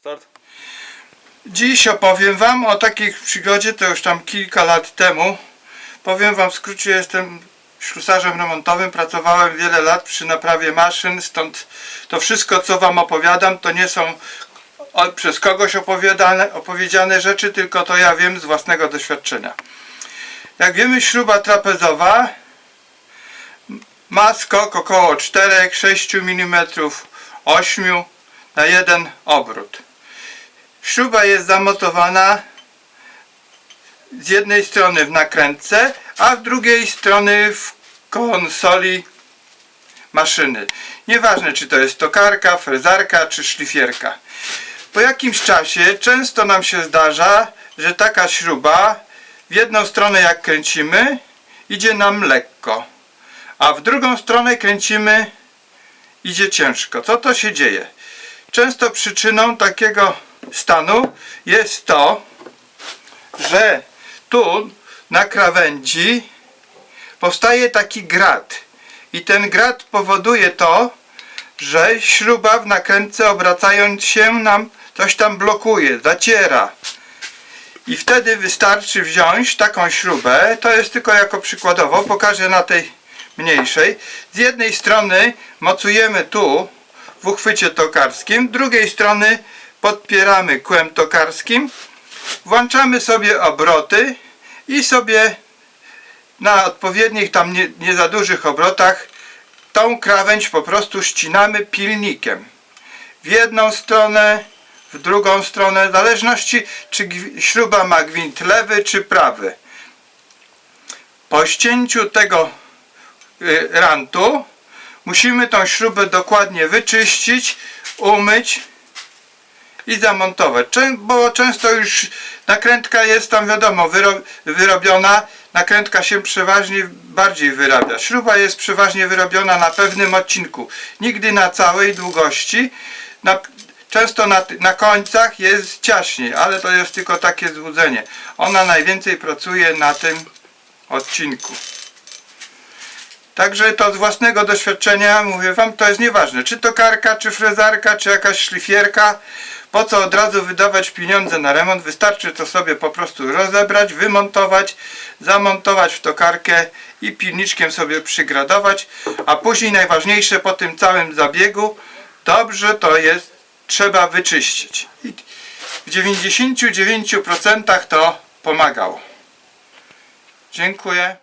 Start. Dziś opowiem Wam o takiej przygodzie, to już tam kilka lat temu. Powiem Wam w skrócie, jestem ślusarzem remontowym, pracowałem wiele lat przy naprawie maszyn, stąd to wszystko co Wam opowiadam to nie są przez kogoś opowiadane, opowiedziane rzeczy, tylko to ja wiem z własnego doświadczenia. Jak wiemy śruba trapezowa ma skok około 4-6 mm, 8 na jeden obrót. Śruba jest zamontowana z jednej strony w nakrętce, a z drugiej strony w konsoli maszyny. Nieważne czy to jest tokarka, frezarka czy szlifierka. Po jakimś czasie często nam się zdarza, że taka śruba w jedną stronę jak kręcimy idzie nam lekko, a w drugą stronę kręcimy idzie ciężko. Co to się dzieje? Często przyczyną takiego stanu jest to, że tu na krawędzi powstaje taki grat i ten grat powoduje to, że śruba w nakrętce obracając się nam coś tam blokuje, zaciera. I wtedy wystarczy wziąć taką śrubę, to jest tylko jako przykładowo, pokażę na tej mniejszej. Z jednej strony mocujemy tu w uchwycie tokarskim, z drugiej strony podpieramy kłem tokarskim, włączamy sobie obroty i sobie na odpowiednich tam nie, nie za dużych obrotach tą krawędź po prostu ścinamy pilnikiem. W jedną stronę, w drugą stronę, w zależności czy śruba ma gwint lewy czy prawy. Po ścięciu tego y, rantu musimy tą śrubę dokładnie wyczyścić, umyć i zamontować. Bo często już nakrętka jest tam wiadomo wyro- wyrobiona, nakrętka się przeważnie bardziej wyrabia. Śruba jest przeważnie wyrobiona na pewnym odcinku, nigdy na całej długości. Na, często na, na końcach jest ciaśniej, ale to jest tylko takie złudzenie. Ona najwięcej pracuje na tym odcinku. Także to z własnego doświadczenia mówię wam, to jest nieważne, czy to karka, czy frezarka, czy jakaś szlifierka. Po co od razu wydawać pieniądze na remont? Wystarczy to sobie po prostu rozebrać, wymontować, zamontować w tokarkę i pilniczkiem sobie przygradować. A później najważniejsze po tym całym zabiegu, dobrze to jest, trzeba wyczyścić. I w 99% to pomagało. Dziękuję.